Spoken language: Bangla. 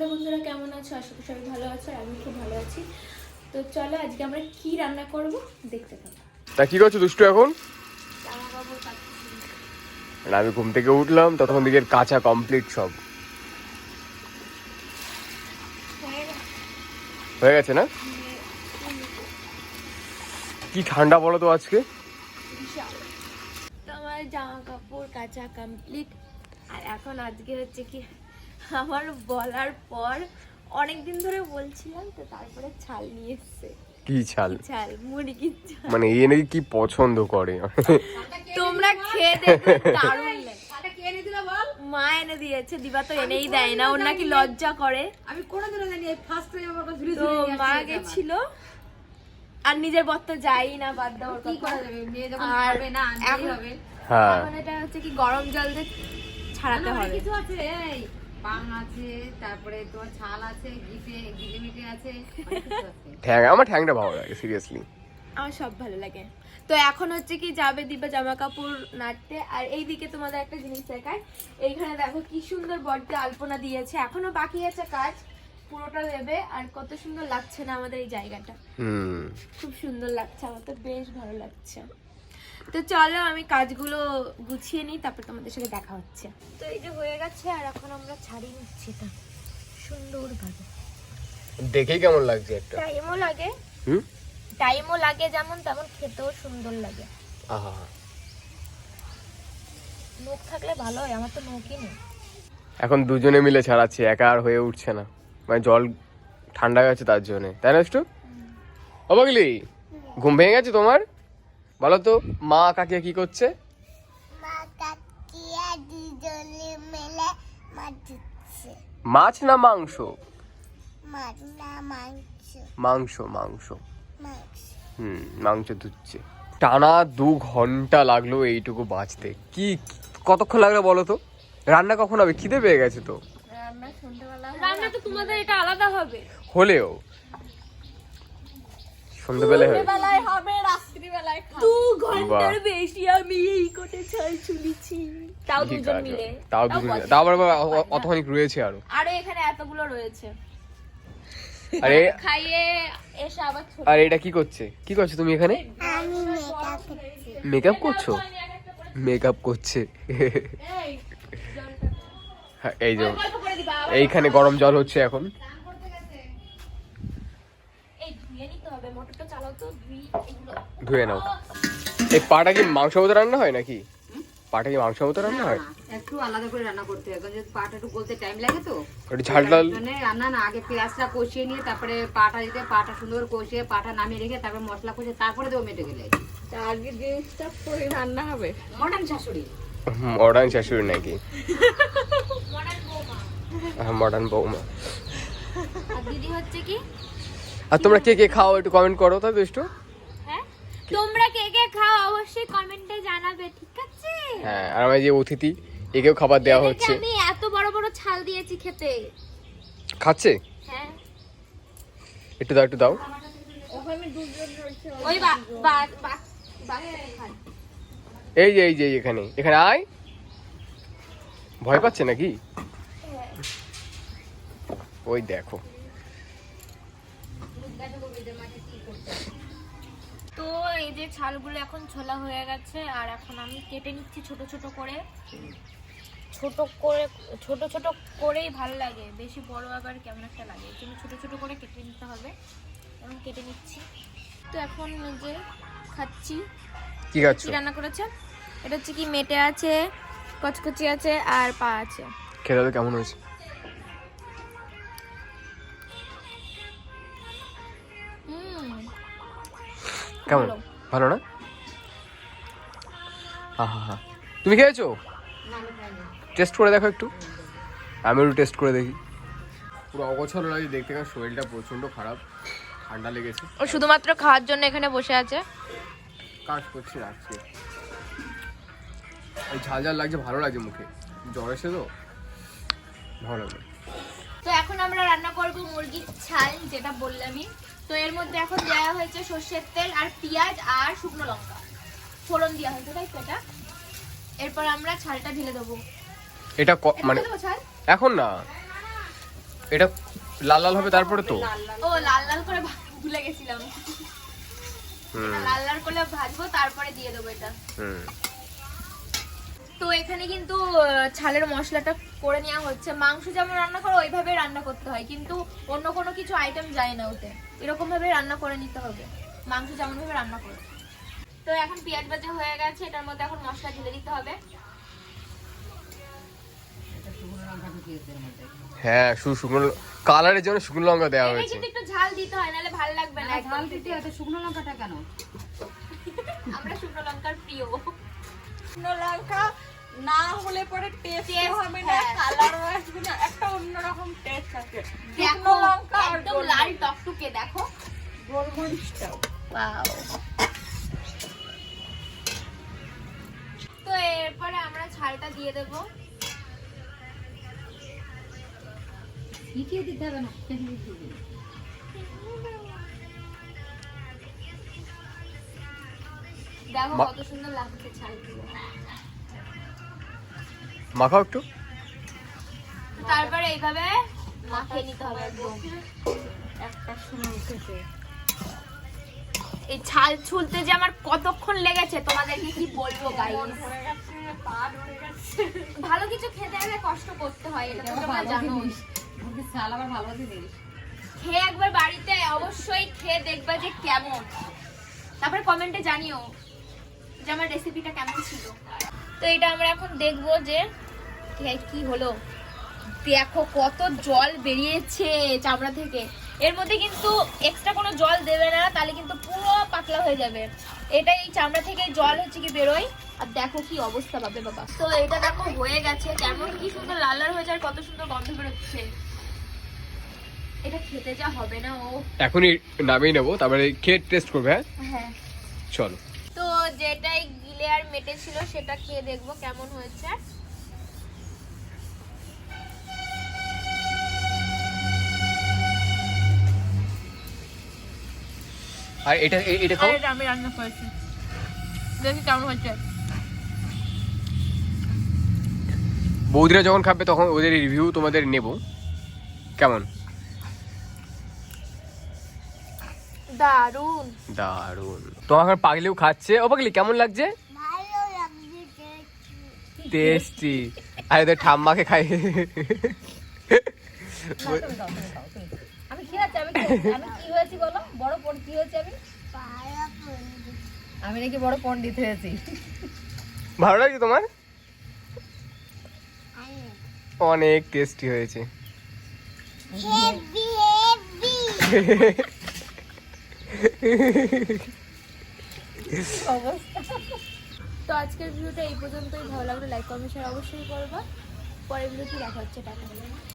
হ্যালো বন্ধুরা কেমন আছো? আশা করি সবাই ভালো আছো আমি খুব ভালো আছি। তো চলো আজকে আমরা কি রান্না করব দেখতে থাকো। তা কি করছ দুষ্টু এখন? আমি ঘুম থেকে উঠলাম ততক্ষণ দিকে কাঁচা কমপ্লিট সব। হয়ে গেছে। না? কি ঠান্ডা বলো তো আজকে? তো আমার জামা কাপড় কাচা কমপ্লিট আর এখন আজকে হচ্ছে কি আমার বলার পর অনেক দিন ধরে বলছিলাম তো তারপরে ছাল নিয়ে এসছে। কি ছাল? ছাল? মুরগির ছাল। মানে এ নাকি কি পছন্দ করে? তোমরা খেয়ে দেখবে দারুণ লাগে। মা এনে দিয়েছে দিবা তো এনেই দেয় না ওর নাকি লজ্জা করে। আমি কোনোদিনও জানি এই ফার্স্ট টাইম আমার কাছে তো মা গেছিল আর নিজের বর তো যাই না বাদ দাও কি করা যাবে? মেয়ে যখন না আনতেই হবে। হ্যাঁ। এটা হচ্ছে কি গরম জল দিয়ে ছাড়াতে হবে। কিছু আছে এই। পাং আছে তারপরে তোমার ছাল আছে গিটে গিটে মিটে আছে। ঠ্যাং আমার ঠ্যাংটা ভালো লাগে সিরিয়াসলি আমার সব ভালো লাগে। তো এখন হচ্ছে কি যাবে দিবা জামা কাপড় নাড়তে। আর এইদিকে তোমাদের একটা জিনিস দেখায় এইখানে দেখো কি সুন্দর বড্ডে আলপনা দিয়েছে। এখনও বাকি আছে কাজ পুরোটা দেবে। আর কত সুন্দর লাগছে না আমাদের এই জায়গাটা। হুম। খুব সুন্দর লাগছে আমার তো বেশ ভালো লাগছে। তো চলো আমি কাজগুলো গুছিয়ে নিই তারপর তোমাদের সাথে দেখা হচ্ছে। তো এই যে হয়ে গেছে আর এখন আমরা ছাড়িয়ে নিচ্ছি এটা সুন্দরভাবে। দেখেই কেমন লাগছে একটা। টাইমও লাগে। হুম? টাইমও লাগে যেমন তেমন খেতেও সুন্দর লাগে। আহা। নখ থাকলে ভালো হয় আমার তো নখই নেই। এখন দুজনে মিলে ছাড়াচ্ছি একা আর হয়ে উঠছে না। মানে জল ঠান্ডা গেছে তার জন্য। তাই না একটু অবাগলি ঘুম ভেঙে গেছে তোমার? বলো তো মা কাকিয়া কি করছে? মাছ না মাংস? মাংস। মাংস মাংস। মাংস। হুম মাংস ধুচ্ছে। টানা দু ঘণ্টা লাগল এইটুকু বাঁচতে। কি কতক্ষণ লাগল বলো তো? রান্না কখন হবে? খিদে পেয়ে গেছে তো। রান্না সন্ধ্যাবেলা তো তোমাদের এটা আলাদা হবে। হলেও সন্ধ্যেবেলায় হবে দু ঘণ্টার বেশি আমি এই কোটে ছাই চুলিছি তাও দুজন মিলে। তাও দুজন তাও আবার অতখানি রয়েছে আরও। আরে এখানে এতগুলো রয়েছে। আরে খাইয়ে এসে আবার ছোট। আর এটা কি করছে? কি করছ তুমি এখানে? মেকআপ করছ। মেকআপ করছে? হ্যাঁ, এই যে এইখানে গরম জল হচ্ছে এখন এই ধুয়ে নিতে হবে মোটরটা চালাও তো ধুই এগুলো ধুয়ে নাও। এই পাটা কি মাংস মতো রান্না হয় নাকি? পাটা কি মাংস মতো রান্না হয়? একটু আলাদা করে রান্না করতে হয় কারণ পাটা একটু গলতে টাইম লাগে তো ওটা ঝাল ডাল মানে রান্না না আগে পেঁয়াজটা কষিয়ে নিয়ে তারপরে পাটা দিতে পাটা সুন্দর কষিয়ে পাটা নামিয়ে রেখে তারপরে মশলা কষিয়ে তারপরে দেবো মেটে গেলে। আগে জিনিসটা করে রান্না হবে। মডার্ন শাশুড়ি। মডার্ন শাশুড়ি নাকি? হ্যাঁ মডার্ন বৌমা। দিদি হচ্ছে কি? আর তোমরা কে কে খাও একটু কমেন্ট করো তা দুষ্টু। হ্যাঁ? তোমরা কে কে খাও অবশ্যই কমেন্টে জানাবে ঠিক আছে? হ্যাঁ আর আমার যে অতিথি একেও খাবার দেওয়া হচ্ছে। আমি এত বড় বড় ছাল দিয়েছি খেতে। খাচ্ছে? হ্যাঁ। একটু দাও একটু দাও। ওই বা বা। এই যে এই যে এখানে। এখানে আয়। ভয় পাচ্ছে নাকি? ওই দেখো। এই যে ছালগুলো এখন ছোলা হয়ে গেছে আর এখন আমি কেটে নিচ্ছি ছোট ছোট করে। ছোট করে ছোট ছোট করেই ভালো লাগে বেশি বড় আবার কেমন একটা লাগে। জন্য ছোট ছোট করে কেটে নিতে হবে। এখন কেটে নিচ্ছি। তো এখন যে খাচ্ছি। কি খাচ্ছ? রান্না করেছে? এটা হচ্ছে কি মেটে আছে কচকচি আছে আর পা আছে। খেতে তো কেমন হয়েছে? কেমন? ভালো। না হা হা হা তুমি খেয়েছো? টেস্ট করে দেখো একটু। আমি একটু টেস্ট করে দেখি। পুরো অগোছালো লাগে দেখতে কারণ শরীরটা প্রচণ্ড খারাপ। ঠান্ডা লেগেছে। ও শুধুমাত্র খাওয়ার জন্য এখানে বসে আছে? কাজ করছি রাখছি এই ঝাল ঝাল লাগছে ভালো লাগছে মুখে। জ্বর এসে তো? ভালো লাগবে তো এখন আমরা রান্না করব মুরগির ছাল যেটা বললামই। তো এর মধ্যে এখন দেওয়া হয়েছে সর্ষের তেল আর পেঁয়াজ আর শুকনো লঙ্কা। ফোড়ন দেওয়া হয়েছে তাই তো এটা? এরপর আমরা ছালটা ঢেলে দেবো। এটা মানে দেবো এখন না। এটা লাল লাল হবে তারপরে তো? ও লাল লাল করে ভুলে গেছিলাম। হুম। লাল লাল করে ভাজবো তারপরে দিয়ে দেবো এটা। হুম। তো এখানে কিন্তু ছালের মশলাটা করে নেওয়া হচ্ছে। মাংস যেমন রান্না করো ওইভাবে রান্না করতে হয়। কিন্তু অন্য কোনো কিছু আইটেম যায় না ওতে। এরকম ভাবে রান্না করে নিতে হবে। মাংস যেমন ভাবে রান্না করো। তো এখন পেঁয়াজ ভাজা হয়ে গেছে। এটার মধ্যে এখন মশলা ঢেলে দিতে হবে। হ্যাঁ শুকনো কালারের জন্য শুকনো লঙ্কা দেওয়া হয়েছে। কিন্তু একটু ঝাল দিতে হয় নাহলে ভালো লাগবে না ঝাল দিতে এত শুকনো লঙ্কাটা কেন? আমরা শুকনো লঙ্কার প্রিয়। শুকনো লঙ্কা না হলে পরে টেস্ট হবে না হ্যাঁ। কালারও আসবে না একটা অন্যরকম টেস্ট আছে। শুকনো লঙ্কা একদম লাল টকটকে দেখো। গোলমরিচটাও। ওয়াও তো এরপরে আমরা ছালটা দিয়ে দেব। দিতে হবে না? দেখো কত সুন্দর লাগছে মাখাও একটু। তারপরে এইভাবে মাখিয়ে নিতে হবে একদম। একটা শুনে উঠেছে এই ছাল ছুলতে যে আমার কতক্ষণ লেগেছে তোমাদেরকে কি বলব গাইস ভালো কিছু খেতে গেলে কষ্ট করতে হয় এটা তোমরা জানো জিনিস। আবার ভালো জিনিস। খেয়ে একবার বাড়িতে অবশ্যই খেয়ে দেখবা যে কেমন। তারপরে কমেন্টে জানিও। যে আমার রেসিপিটা কেমন ছিল। তো এটা আমরা এখন দেখব যে কি হলো। দেখো কত জল বেরিয়েছে চামড়া থেকে। এর মধ্যে কিন্তু এক্সট্রা কোনো জল দেবে না তাহলে কিন্তু পুরো পাতলা হয়ে যাবে। এটা এই চামড়া থেকে জল হচ্ছে কি বেরোয়? আর দেখো কি অবস্থা পাবে বাবা। তো এটা দেখো হয়ে গেছে কেমন কি সুন্দর লাল লাল হয়ে যায় কত সুন্দর গন্ধ বেরোচ্ছে। এটা খেতে যা হবে না ও। এখনই নামিয়ে নেব তারপরে খেয়ে টেস্ট করবে হ্যাঁ? হ্যাঁ। চলো। যেটাই গিলে আর মেটে ছিল সেটা খেয়ে দেখব কেমন হয়েছে। আর এটা এটা খাও। এটা আমি রান্না করেছি। দেখি কেমন হয়েছে। বৌদিরা যখন খাবে তখন ওদের রিভিউ তোমাদের নেব। কেমন? দারুণ দারুণ তো এখন পাগলিও খাচ্ছে। ও পাগলি কেমন লাগছে? ভালো লাগছে টেস্টি আর এদের ঠাম্মাকে খাই। আমি কি আছে আমি কি- হয়েছি বলো? বড় পণ্ডিত কি হয়েছে আমি? ভালো আমি নাকি বড় পণ্ডিত হয়েছি। ভালো লাগছে তোমার? অনেক টেস্টি হয়েছে। তো আজকের ভিডিওটা এই পর্যন্তই। ভালো লাগল লাইক কমেন্ট শেয়ার অবশ্যই করবা। পরের ভিডিওতে দেখা হচ্ছে, টাটা।